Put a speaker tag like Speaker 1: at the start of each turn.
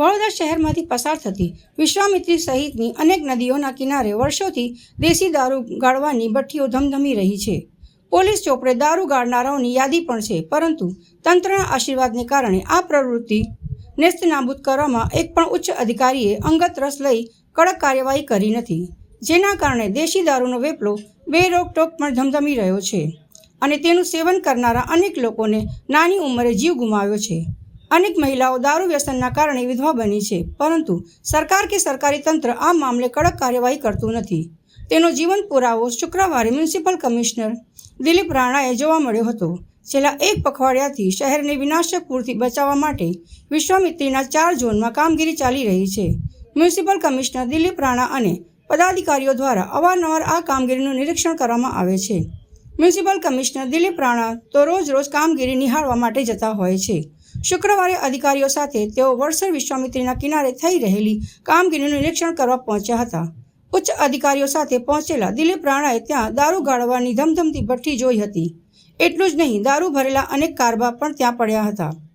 Speaker 1: વડોદરા શહેરમાંથી પસાર થતી વિશ્વામિત્રી સહિતની અનેક નદીઓના કિનારે વર્ષોથી દેશી દારૂ ગાળવાની ભઠ્ઠીઓ ધમધમી રહી છે. પોલીસ ચોપડે દારૂ ગાળનારાઓની યાદી પણ છે, પરંતુ તંત્રના આશીર્વાદને કારણે આ પ્રવૃત્તિ નેસ્તનાબૂદ કરવામાં એક પણ ઉચ્ચ અધિકારીએ અંગત રસ લઈ કડક કાર્યવાહી કરી નથી, જેના કારણે દેશી દારૂનો વેપલો બે રોકટોક પણ ધમધમી રહ્યો છે અને તેનું સેવન કરનારા અનેક લોકોને નાની ઉંમરે જીવ ગુમાવ્યો છે. અનેક મહિલાઓ દારૂ વ્યસનના કારણે વિધવા બની છે, પરંતુ સરકાર કે સરકારી તંત્ર આ મામલે કડક કાર્યવાહી કરતું નથી. તેનો જીવન પુરાવો શુક્રવારે મ્યુનિસિપલ કમિશનર દિલીપ રાણાએ જોવા મળ્યો હતો. છેલ્લા એક પખવાડિયાથી શહેરને વિનાશક પૂરથી બચાવવા માટે વિશ્વામિત્રીના ચાર ઝોનમાં કામગીરી ચાલી રહી છે. મ્યુનિસિપલ કમિશનર દિલીપ રાણા અને પદાધિકારીઓ દ્વારા અવારનવાર આ કામગીરીનું નિરીક્ષણ કરવામાં આવે છે. મ્યુનિસિપલ કમિશનર દિલીપ રાણા તો રોજ રોજ કામગીરી નિહાળવા માટે જતા હોય છે. શુક્રવારે અધિકારીઓ સાથે તેઓ વડસર વિશ્વામિત્રીના કિનારે થઈ રહેલી કામગીરીનું નિરીક્ષણ કરવા પહોંચ્યા હતા. ઉચ્ચ અધિકારીઓ સાથે પહોંચેલા દિલીપ રાણાએ ત્યાં દારૂ ગાળવાની ધમધમતી ભઠ્ઠી જોઈ હતી. એટલું જ નહીં, દારૂ ભરેલા અનેક કારબા પણ ત્યાં પડ્યા હતા.